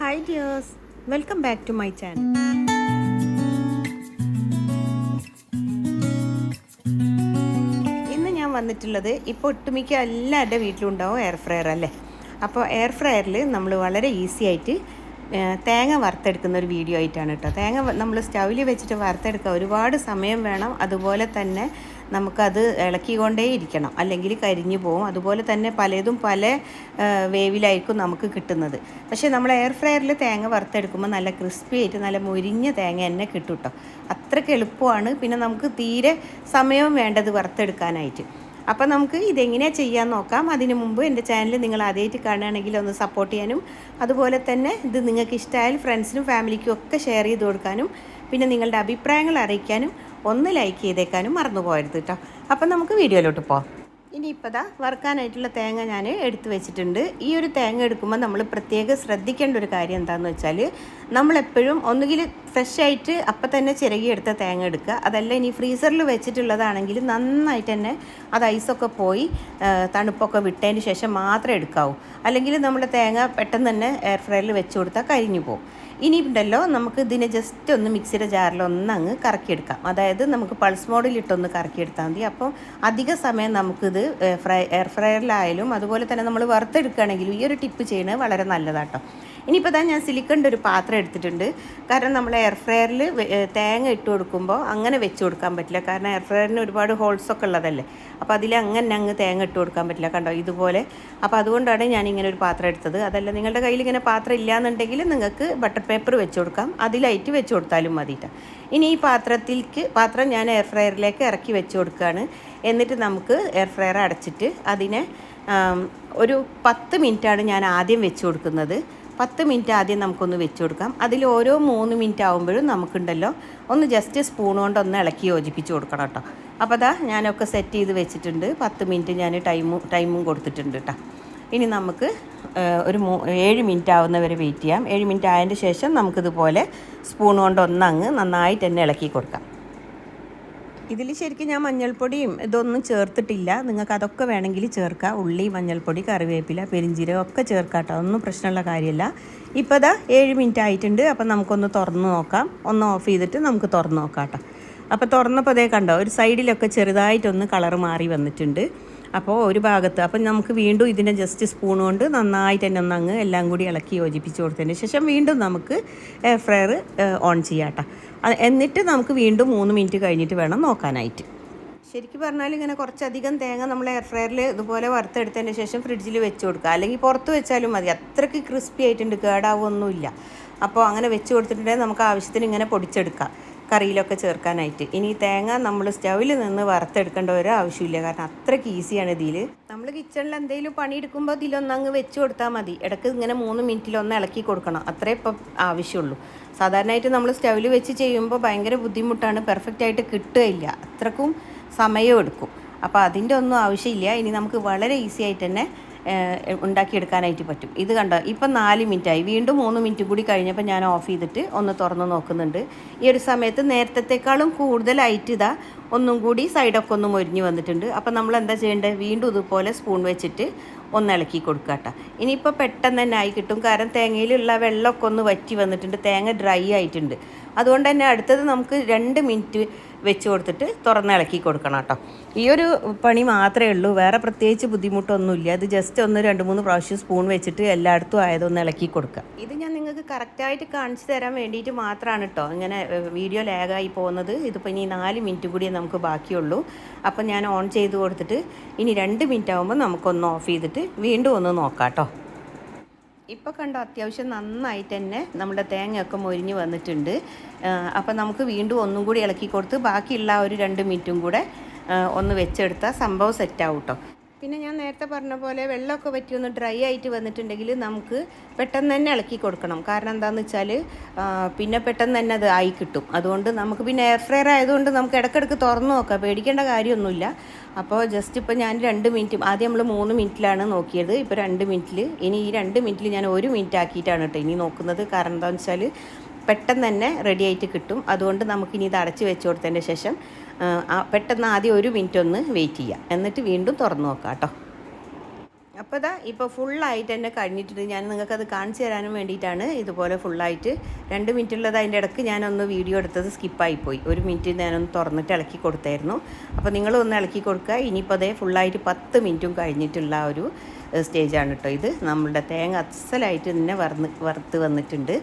Hi dears welcome back to my channel ഇന്ന് ഞാൻ വന്നിട്ടുള്ളത് ഇപ്പോൾ ഒട്ടുമിക്ക എല്ലാവരുടെ വീട്ടിലും ഉണ്ടാവും എയർ ഫ്രയർ അല്ലേ? അപ്പോൾ എയർ ഫ്രയറിൽ നമ്മൾ വളരെ ഈസി ആയിട്ട് തേങ്ങ വറുത്തെടുക്കുന്ന ഒരു വീഡിയോ ആയിട്ടാണ് കേട്ടോ. തേങ്ങ നമ്മൾ സ്റ്റൗവിൽ വെച്ചിട്ട് വറുത്തെടുക്കുക ഒരുപാട് സമയം വേണം. അതുപോലെ തന്നെ നമുക്കത് ഇളക്കിക്കൊണ്ടേ ഇരിക്കണം. അല്ലെങ്കിൽ കരിഞ്ഞു പോകും അതുപോലെ തന്നെ പലതും പല വേവിലായിരിക്കും നമുക്ക് കിട്ടുന്നത്. പക്ഷേ നമ്മൾ എയർ ഫ്രയറിൽ തേങ്ങ വറുത്തെടുക്കുമ്പോൾ നല്ല ക്രിസ്പി ആയിട്ട് നല്ല മുരിഞ്ഞ തേങ്ങ തന്നെ കിട്ടും കേട്ടോ അത്രയ്ക്ക് എളുപ്പമാണ്. പിന്നെ നമുക്ക് തീരെ സമയവും വേണ്ടത് വറുത്തെടുക്കാനായിട്ട്. അപ്പം നമുക്ക് ഇതെങ്ങനെയാണ് ചെയ്യാൻ നോക്കാം. അതിന് മുമ്പ് എന്റെ ചാനൽ നിങ്ങൾ ആദ്യമായിട്ട് കാണുകയാണെങ്കിൽ ഒന്ന് സപ്പോർട്ട് ചെയ്യാനും അതുപോലെ തന്നെ ഇത് നിങ്ങൾക്ക് ഇഷ്ടമായാൽ ഫ്രണ്ട്സിനും ഫാമിലിക്കും ഒക്കെ ഷെയർ ചെയ്ത് കൊടുക്കാനും പിന്നെ നിങ്ങളുടെ അഭിപ്രായങ്ങൾ അറിയിക്കാനും ഒന്ന് ലൈക്ക് ചെയ്തേക്കാനും മറന്നു പോകരുത് കേട്ടോ അപ്പം നമുക്ക് വീഡിയോയിലോട്ട് പോകാം ഇനിയിപ്പോൾ ദാ വറുക്കാനായിട്ടുള്ള തേങ്ങ ഞാൻ എടുത്തു വെച്ചിട്ടുണ്ട്. ഈ ഒരു തേങ്ങ എടുക്കുമ്പോൾ നമ്മൾ പ്രത്യേകം ശ്രദ്ധിക്കേണ്ട ഒരു കാര്യം എന്താണെന്ന് വെച്ചാൽ നമ്മളെപ്പോഴും ഒന്നുകിൽ ഫ്രഷായിട്ട് അപ്പം തന്നെ ചിരകിയെടുത്ത തേങ്ങ എടുക്കുക. അതല്ല ഇനി ഫ്രീസറിൽ വെച്ചിട്ടുള്ളതാണെങ്കിൽ നന്നായിട്ട് തന്നെ അത് ഐസൊക്കെ പോയി തണുപ്പൊക്കെ വിട്ടതിന് ശേഷം മാത്രമേ എടുക്കാവൂ. അല്ലെങ്കിൽ നമ്മുടെ തേങ്ങ പെട്ടെന്ന് തന്നെ എയർ ഫ്രയറിൽ വെച്ച് കൊടുത്താൽ കരിഞ്ഞു പോകും ഇനി ഉണ്ടല്ലോ നമുക്ക് ഇതിനെ ജസ്റ്റ് ഒന്ന് മിക്സിയുടെ ജാറിൽ ഒന്ന് അങ്ങ് കറക്കിയെടുക്കാം. അതായത് നമുക്ക് പൾസ് മോഡിലിട്ടൊന്ന് കറക്കിയെടുത്താൽ മതി. അപ്പോൾ അധിക സമയം നമുക്കിത് ഫ്രൈ എയർ ഫ്രയറിലായാലും അതുപോലെ തന്നെ നമ്മൾ വറുത്തെടുക്കുകയാണെങ്കിലും ഈ ഒരു ടിപ്പ് ചെയ്യുന്നത് വളരെ നല്ലതാട്ടോ. ഇനിയിപ്പോൾ തന്നെ ഞാൻ സിലിക്കണിന്റെ ഒരു പാത്രം എടുത്തിട്ടുണ്ട്. കാരണം നമ്മൾ എയർ ഫ്രയറിൽ തേങ്ങ ഇട്ട് കൊടുക്കുമ്പോൾ അങ്ങനെ വെച്ച് കൊടുക്കാൻ പറ്റില്ല. കാരണം എയർ ഫ്രയറിന് ഒരുപാട് ഹോൾസൊക്കെ ഉള്ളതല്ലേ? അപ്പോൾ അതിൽ അങ്ങനെ അങ്ങ് തേങ്ങ ഇട്ട് കൊടുക്കാൻ പറ്റില്ല. കണ്ടോ? ഇതുപോലെ. അപ്പോൾ അതുകൊണ്ടാണ് ഞാൻ ഇങ്ങനെ ഒരു പാത്രം എടുത്തത്. അതല്ല നിങ്ങളുടെ കയ്യിൽ ഇങ്ങനെ പാത്രം ഇല്ലയെന്നുണ്ടെങ്കിൽ നിങ്ങൾക്ക് ബട്ടർ പേപ്പർ വെച്ച് കൊടുക്കാം. അതിലായിട്ട് വെച്ച് കൊടുത്താലും മതിയിട്ട് ഇനി ഈ പാത്രത്തിലേക്ക് പാത്രം ഞാൻ എയർ ഫ്രയറിലേക്ക് ഇറക്കി വെച്ച് കൊടുക്കുകയാണ് എന്നിട്ട് നമുക്ക് എയർ ഫ്രയർ അടച്ചിട്ട് അതിനെ ഒരു പത്ത് മിനിറ്റാണ് ഞാൻ ആദ്യം വെച്ച് കൊടുക്കുന്നത്. പത്ത് മിനിറ്റ് ആദ്യം നമുക്കൊന്ന് വെച്ച് കൊടുക്കാം. അതിൽ ഓരോ മൂന്ന് മിനിറ്റ് ആകുമ്പോഴും നമുക്കുണ്ടല്ലോ ഒന്ന് ജസ്റ്റ് സ്പൂൺ കൊണ്ട് ഒന്ന് ഇളക്കി യോജിപ്പിച്ച് കൊടുക്കണം കേട്ടോ. അപ്പോൾ അതാ ഞാനൊക്കെ സെറ്റ് ചെയ്ത് വെച്ചിട്ടുണ്ട്. പത്ത് മിനിറ്റ് ഞാൻ ടൈമും ടൈമും കൊടുത്തിട്ടുണ്ട് കേട്ടോ. ഇനി നമുക്ക് ഒരു മൂ ഏഴ് മിനിറ്റ് ആവുന്നവരെ വെയിറ്റ് ചെയ്യാം. ഏഴ് മിനിറ്റ് ആയതിന്റെ ശേഷം നമുക്കിതുപോലെ സ്പൂൺ കൊണ്ട് ഒന്നങ്ങ് നന്നായിട്ട് തന്നെ ഇളക്കി കൊടുക്കാം. ഇതിൽ ശരിക്കും ഞാൻ മഞ്ഞൾപ്പൊടിയും ഇതൊന്നും ചേർത്തിട്ടില്ല. നിങ്ങൾക്ക് അതൊക്കെ വേണമെങ്കിൽ ചേർക്കാം. ഉള്ളി മഞ്ഞൾപ്പൊടി കറിവേപ്പില പെരിഞ്ചീരകം ഒക്കെ ചേർക്കാം കേട്ടോ ഒന്നും പ്രശ്നമുള്ള കാര്യമില്ല. ഇപ്പോൾ ഇതാ ഏഴ് മിനിറ്റ് ആയിട്ടുണ്ട്. അപ്പം നമുക്കൊന്ന് തുറന്ന് നോക്കാം. ഒന്ന് ഓഫ് ചെയ്തിട്ട് നമുക്ക് തുറന്ന് നോക്കാം കേട്ടോ അപ്പോൾ തുറന്നപ്പോൾ അതേ കണ്ടോ ഒരു സൈഡിലൊക്കെ ചെറുതായിട്ടൊന്ന് കളർ മാറി വന്നിട്ടുണ്ട്. അപ്പോൾ ഒരു ഭാഗത്ത് അപ്പം നമുക്ക് വീണ്ടും ഇതിന്റെ ജസ്റ്റ് സ്പൂൺ കൊണ്ട് നന്നായിട്ട് തന്നെ ഒന്ന് അങ്ങ് എല്ലാം കൂടി ഇളക്കി യോജിപ്പിച്ച് കൊടുത്തതിന് ശേഷം വീണ്ടും നമുക്ക് എയർ ഫ്രയർ ഓൺ ചെയ്യാം കേട്ടോ എന്നിട്ട് നമുക്ക് വീണ്ടും മൂന്ന് മിനിറ്റ് കഴിഞ്ഞിട്ട് വേണം നോക്കാനായിട്ട്. ശരിക്കും പറഞ്ഞാൽ ഇങ്ങനെ കുറച്ചധികം തേങ്ങ നമ്മൾ എയർ ഫ്രയറിൽ ഇതുപോലെ വറുത്തെടുത്തതിന് ശേഷം ഫ്രിഡ്ജിൽ വെച്ച് കൊടുക്കുക. അല്ലെങ്കിൽ പുറത്ത് വെച്ചാലും മതി. അത്രയ്ക്ക് ക്രിസ്പി ആയിട്ടുണ്ട്. കേടാവൊന്നുമില്ല. അപ്പോൾ അങ്ങനെ വെച്ച് കൊടുത്തിട്ടുണ്ടെങ്കിൽ നമുക്ക് ആവശ്യത്തിന് ഇങ്ങനെ പൊടിച്ചെടുക്കാം. കറിയിലൊക്കെ ചേർക്കാനായിട്ട്. ഇനി തേങ്ങ നമ്മൾ സ്റ്റൗവിൽ നിന്ന് വറുത്തെടുക്കേണ്ട ഒരു ആവശ്യമില്ല. കാരണം അത്രയ്ക്ക് ഈസിയാണ് ഇതിൽ. നമ്മൾ കിച്ചണിൽ എന്തെങ്കിലും പണിയെടുക്കുമ്പോൾ ഇതിലൊന്നങ്ങ് വെച്ച് കൊടുത്താൽ മതി. ഇടയ്ക്ക് ഇങ്ങനെ മൂന്ന് മിനിറ്റിലൊന്ന് ഇളക്കി കൊടുക്കണം. അത്രേ ഇപ്പം ആവശ്യമുള്ളൂ. സാധാരണയായിട്ട് നമ്മൾ സ്റ്റൗവിൽ വെച്ച് ചെയ്യുമ്പോൾ ഭയങ്കര ബുദ്ധിമുട്ടാണ്. പെർഫെക്റ്റ് ആയിട്ട് കിട്ടുകയില്ല. അത്രക്കും സമയം എടുക്കും. അപ്പോൾ അതിന്റെ ഒന്നും ആവശ്യമില്ല. ഇനി നമുക്ക് വളരെ ഈസി ആയിട്ട് തന്നെ ഉണ്ടാക്കിയെടുക്കാനായിട്ട് പറ്റും. ഇത് കണ്ടോ? ഇപ്പം നാല് മിനിറ്റായി. വീണ്ടും മൂന്ന് മിനിറ്റ് കൂടി കഴിഞ്ഞപ്പോൾ ഞാൻ ഓഫ് ചെയ്തിട്ട് ഒന്ന് തുറന്ന് നോക്കുന്നുണ്ട്. ഈ ഒരു സമയത്ത് നേരത്തെക്കാളും കൂടുതലായിട്ട് ഇതാ ഒന്നും കൂടി സൈഡൊക്കെ ഒന്ന് മൊരിഞ്ഞ് വന്നിട്ടുണ്ട്. അപ്പം നമ്മൾ എന്താ ചെയ്യേണ്ടത് വീണ്ടും ഇതുപോലെ സ്പൂൺ വെച്ചിട്ട് ഒന്ന് ഇളക്കി കൊടുക്കുക കേട്ടോ. ഇനിയിപ്പോൾ പെട്ടെന്ന് തന്നെ ആയി കിട്ടും. കാരണം തേങ്ങയിലുള്ള വെള്ളമൊക്കെ ഒന്ന് വറ്റി വന്നിട്ടുണ്ട്. തേങ്ങ ഡ്രൈ ആയിട്ടുണ്ട്. അതുകൊണ്ട് തന്നെ അടുത്തത് നമുക്ക് രണ്ട് മിനിറ്റ് വെച്ച് കൊടുത്തിട്ട് തുറന്ന് ഇളക്കി കൊടുക്കണം കേട്ടോ. ഈ ഒരു പണി മാത്രമേ ഉള്ളൂ. വേറെ പ്രത്യേകിച്ച് ബുദ്ധിമുട്ടൊന്നുമില്ല. ഇത് ജസ്റ്റ് ഒന്ന് രണ്ട് മൂന്ന് പ്രാവശ്യം സ്പൂൺ വെച്ചിട്ട് എല്ലായിടത്തും ആയതൊന്ന് ഇളക്കി കൊടുക്കുക. ഇത് ഞാൻ നിങ്ങൾക്ക് കറക്റ്റായിട്ട് കാണിച്ചു തരാൻ വേണ്ടിയിട്ട് മാത്രമാണ് കേട്ടോ ഇങ്ങനെ വീഡിയോ ലാഗായി പോകുന്നത്. ഇതിപ്പോൾ ഇനി നാല് മിനിറ്റ് കൂടിയേ നമുക്ക് ബാക്കിയുള്ളൂ. അപ്പം ഞാൻ ഓൺ ചെയ്ത് കൊടുത്തിട്ട് ഇനി രണ്ട് മിനിറ്റ് ആകുമ്പോൾ നമുക്കൊന്ന് ഓഫ് ചെയ്തിട്ട് വീണ്ടും ഒന്ന് നോക്കാം കേട്ടോ ഇപ്പോൾ കണ്ടോ അത്യാവശ്യം നന്നായിട്ട് തന്നെ നമ്മുടെ തേങ്ങയൊക്കെ മൊരിഞ്ഞ് വന്നിട്ടുണ്ട്. അപ്പം നമുക്ക് വീണ്ടും ഒന്നും കൂടി ഇളക്കി കൊടുത്ത് ബാക്കിയുള്ള ഒരു രണ്ട് മിനിറ്റും കൂടെ ഒന്ന് വെച്ചെടുത്താൽ സംഭവം സെറ്റാവും കേട്ടോ പിന്നെ ഞാൻ നേരത്തെ പറഞ്ഞ പോലെ വെള്ളമൊക്കെ പറ്റി ഒന്ന് ഡ്രൈ ആയിട്ട് വന്നിട്ടുണ്ടെങ്കിൽ നമുക്ക് പെട്ടെന്ന് തന്നെ ഇളക്കി കൊടുക്കണം. കാരണം എന്താണെന്ന് വെച്ചാൽ പിന്നെ പെട്ടെന്ന് തന്നെ അത് ആയി കിട്ടും. അതുകൊണ്ട് നമുക്ക് പിന്നെ എയർ ഫ്രയർ ആയതുകൊണ്ട് നമുക്ക് ഇടയ്ക്കിടയ്ക്ക് തുറന്നു നോക്കാം. പേടിക്കേണ്ട കാര്യമൊന്നുമില്ല. അപ്പോൾ ജസ്റ്റ് ഇപ്പോൾ ഞാൻ രണ്ട് മിനിറ്റ് ആദ്യം നമ്മൾ മൂന്ന് മിനിറ്റിലാണ് നോക്കിയത്. ഇപ്പോൾ രണ്ട് മിനിറ്റിൽ ഇനി ഈ രണ്ട് മിനിറ്റിൽ ഞാൻ ഒരു മിനിറ്റ് ആക്കിയിട്ടാണ് കേട്ടോ ഇനി നോക്കുന്നത്. കാരണം എന്താണെന്ന് വെച്ചാൽ പെട്ടെന്ന് തന്നെ റെഡി ആയിട്ട് കിട്ടും. അതുകൊണ്ട് നമുക്കിനി ഇത് അടച്ച് വെച്ച് കൊടുത്തതിന്റെ ശേഷം പെട്ടെന്ന് ആദ്യം ഒരു മിനിറ്റ് ഒന്ന് വെയിറ്റ് ചെയ്യാം. എന്നിട്ട് വീണ്ടും തുറന്ന് നോക്കാം കേട്ടോ. അപ്പോൾ ഇതാ ഇപ്പോൾ ഫുള്ളായിട്ട് തന്നെ കഴിഞ്ഞിട്ടുണ്ട്. ഞാൻ നിങ്ങൾക്കത് കാണിച്ചു തരാനും വേണ്ടിയിട്ടാണ് ഇതുപോലെ ഫുള്ളായിട്ട് രണ്ട് മിനിറ്റുള്ളത് അതിന്റെ ഇടയ്ക്ക് ഞാനൊന്ന് വീഡിയോ എടുത്തത് സ്കിപ്പായിപ്പോയി ഒരു മിനിറ്റ് ഞാനൊന്ന് തുറന്നിട്ട് ഇളക്കി കൊടുത്തായിരുന്നു. അപ്പോൾ നിങ്ങളൊന്ന് ഇളക്കി കൊടുക്കുക. ഇനിയിപ്പോൾ അതേ ഫുള്ളായിട്ട് പത്ത് മിനിറ്റും കഴിഞ്ഞിട്ടുള്ള ഒരു സ്റ്റേജാണ് കേട്ടോ ഇത്. നമ്മളുടെ തേങ്ങ അസലായിട്ട് തന്നെ വറന്ന് വറുത്ത് വന്നിട്ടുണ്ട്.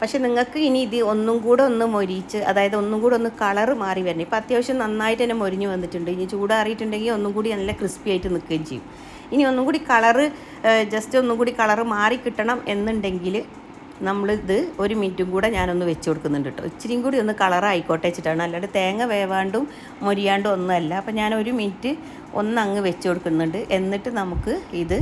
പക്ഷെ നിങ്ങൾക്ക് ഇനി ഇത് ഒന്നും കൂടെ ഒന്ന് മൊരിച്ച് അതായത് ഒന്നും കൂടെ ഒന്ന് കളറ് മാറി വരണം. ഇപ്പം അത്യാവശ്യം നന്നായിട്ട് തന്നെ മൊരിഞ്ഞ് വന്നിട്ടുണ്ട്. ഇനി ചൂടാറിയിട്ടുണ്ടെങ്കിൽ ഒന്നും കൂടി നല്ല ക്രിസ്പി ആയിട്ട് നിൽക്കുകയും ചെയ്യും. ഇനി ഒന്നും കൂടി കളറ് ജസ്റ്റ് ഒന്നും കൂടി കളറ് മാറി കിട്ടണം എന്നുണ്ടെങ്കിൽ നമ്മളിത് ഒരു മിനിറ്റും കൂടെ ഞാനൊന്ന് വെച്ച് കൊടുക്കുന്നുണ്ട് കേട്ടോ ഇച്ചിരിയും കൂടി ഒന്ന് കളറായിക്കോട്ടെ വെച്ചിട്ടാണ്. അല്ലാണ്ട് തേങ്ങ വേവാണ്ടും മൊരിയാണ്ടും ഒന്നുമല്ല. അപ്പോൾ ഞാൻ ഒരു മിനിറ്റ് ഒന്ന് അങ്ങ് വെച്ച് കൊടുക്കുന്നുണ്ട്. എന്നിട്ട് നമുക്ക് ഇത്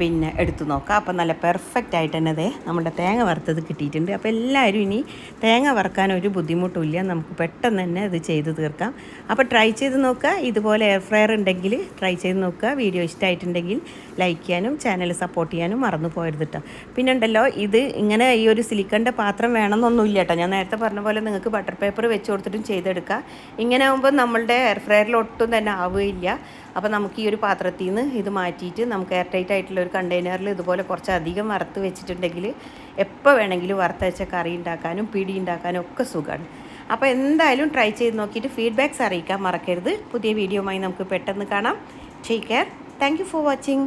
പിന്നെ എടുത്തു നോക്കാം. അപ്പം നല്ല പെർഫെക്റ്റ് ആയിട്ട് തന്നെ അതെ നമ്മുടെ തേങ്ങ വറുത്തത് കിട്ടിയിട്ടുണ്ട്. അപ്പോൾ എല്ലാവരും ഇനി തേങ്ങ വറുക്കാൻ ഒരു ബുദ്ധിമുട്ടില്ല നമുക്ക് പെട്ടെന്ന് തന്നെ ഇത് ചെയ്ത് തീർക്കാം. അപ്പോൾ ട്രൈ ചെയ്ത് നോക്കുക. ഇതുപോലെ എയർ ഫ്രയർ ഉണ്ടെങ്കിൽ ട്രൈ ചെയ്ത് നോക്കുക. വീഡിയോ ഇഷ്ടമായിട്ടുണ്ടെങ്കിൽ ലൈക്ക് ചെയ്യാനും ചാനൽ സപ്പോർട്ട് ചെയ്യാനും മറന്നു പോയത് കേട്ടോ പിന്നെ ഉണ്ടല്ലോ ഇത് ഇങ്ങനെ ഈ ഒരു സിലിക്കണിന്റെ പാത്രം വേണമെന്നൊന്നുമില്ല കേട്ടോ ഞാൻ നേരത്തെ പറഞ്ഞ പോലെ നിങ്ങൾക്ക് ബട്ടർ പേപ്പർ വെച്ച് കൊടുത്തിട്ടും ചെയ്തെടുക്കുക ഇങ്ങനെ ആകുമ്പോൾ നമ്മളുടെ എയർ ഫ്രയറിൽ ഒട്ടും തന്നെ ആവുകയില്ല. അപ്പോൾ നമുക്ക് ഈ ഒരു പാത്രത്തിൽ നിന്ന് ഇത് മാറ്റിയിട്ട് നമുക്ക് എയർ ടൈറ്റ് ആയിട്ടുള്ള ഒരു കണ്ടെയ്നറിൽ ഇതുപോലെ കുറച്ച് അധികം വറുത്ത് വെച്ചിട്ടുണ്ടെങ്കിൽ എപ്പോൾ വേണമെങ്കിലും വറുത്ത് വെച്ച കറി ഉണ്ടാക്കാനും പിടി ഉണ്ടാക്കാനും ഒക്കെ സുഖമാണ്. അപ്പോൾ എന്തായാലും ട്രൈ ചെയ്ത് നോക്കിയിട്ട് ഫീഡ്ബാക്ക്സ് അറിയിക്കാൻ മറക്കരുത്. പുതിയ വീഡിയോയുമായി നമുക്ക് പെട്ടെന്ന് കാണാം. Take care thank for watching